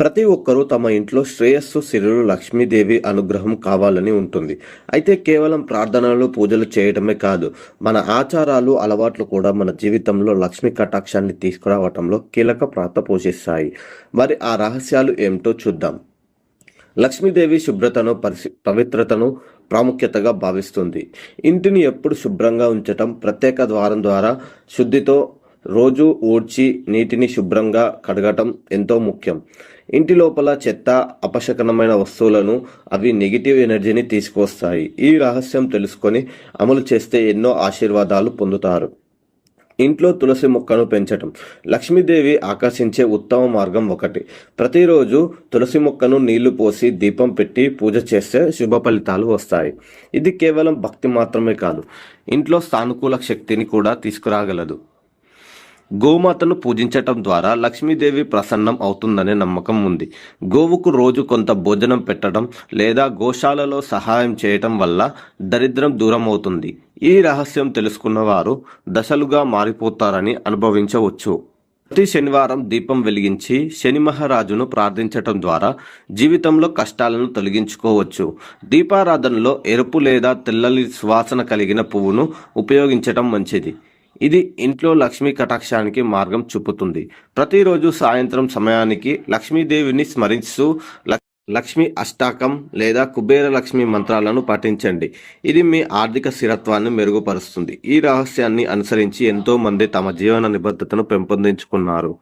ప్రతి ఒక్కరూ తమ ఇంట్లో శ్రేయస్సు శిరులు లక్ష్మీదేవి అనుగ్రహం కావాలని ఉంటుంది. అయితే కేవలం ప్రార్థనలు పూజలు చేయటమే కాదు మన ఆచారాలు అలవాట్లు కూడా మన జీవితంలో లక్ష్మీ కటాక్షాన్ని తీసుకురావటంలో కీలక పాత్ర పోషిస్తాయి. మరి ఆ రహస్యాలు ఏమిటో చూద్దాం. లక్ష్మీదేవి శుభ్రతను పరిశు పవిత్రతను ప్రాముఖ్యతగా భావిస్తుంది. ఇంటిని ఎప్పుడు శుభ్రంగా ఉంచటం ప్రత్యేక ద్వారం ద్వారా శుద్ధితో రోజు ఊడ్చి నీటిని శుభ్రంగా కడగటం ఎంతో ముఖ్యం. ఇంటి లోపల చెత్త అపశకనమైన వస్తువులను అవి నెగిటివ్ ఎనర్జీని తీసుకొస్తాయి ఈ రహస్యం తెలుసుకొని అమలు చేస్తే ఎన్నో ఆశీర్వాదాలు పొందుతారు. ఇంట్లో తులసి మొక్కను పెంచటం. లక్ష్మీదేవి ఆకర్షించే ఉత్తమ మార్గం ఒకటి. ప్రతిరోజు తులసి మొక్కను నీళ్ళు పోసి దీపం పెట్టి పూజ చేస్తే శుభ ఫలితాలు వస్తాయి. ఇది కేవలం భక్తి మాత్రమే కాదు. ఇంట్లో సానుకూల శక్తిని కూడా తీసుకురాగలదు. గోమాతను పూజించటం ద్వారా లక్ష్మీదేవి ప్రసన్నం అవుతుందనే నమ్మకం ఉంది. గోవుకు రోజు కొంత భోజనం పెట్టడం లేదా గోశాలలో సహాయం చేయటం వల్ల దరిద్రం దూరం అవుతుంది ఈ రహస్యం తెలుసుకున్న వారు దశలుగా మారిపోతారని అనుభవించవచ్చు. ప్రతి శనివారం దీపం వెలిగించి శని మహారాజును ప్రార్థించటం ద్వారా జీవితంలో కష్టాలను తొలగించుకోవచ్చు. దీపారాధనలో ఎరుపు లేదా తెల్లని సువాసన కలిగిన పువ్వును ఉపయోగించటం మంచిది. ఇది ఇంట్లో లక్ష్మీ కటాక్షానికి మార్గం చూపుతుంది. ప్రతిరోజు సాయంత్రం సమయానికి లక్ష్మీదేవిని స్మరిస్తూ లక్- లక్ష్మీ అష్టాకం లేదా కుబేర లక్ష్మి మంత్రాలను పఠించండి. ఇది మీ ఆర్థిక స్థిరత్వాన్ని మెరుగుపరుస్తుంది. ఈ రహస్యాన్ని అనుసరించి ఎంతో మంది తమ జీవన నిబద్ధతను పెంపొందించుకున్నారు.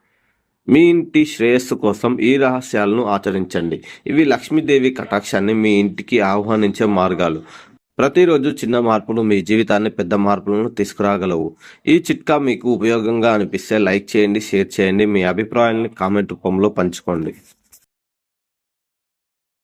మీ ఇంటి శ్రేయస్సు కోసం ఈ రహస్యాలను ఆచరించండి. ఇవి లక్ష్మీదేవి కటాక్షాన్ని మీ ఇంటికి ఆహ్వానించే మార్గాలు. ప్రతిరోజు చిన్న మార్పులు మీ జీవితాన్ని పెద్ద మార్పులను తీసుకురాగలవు. ఈ చిట్కా మీకు ఉపయోగంగా అనిపిస్తే లైక్ చేయండి షేర్ చేయండి. మీ అభిప్రాయాన్ని కామెంట్ రూపంలో పంచుకోండి.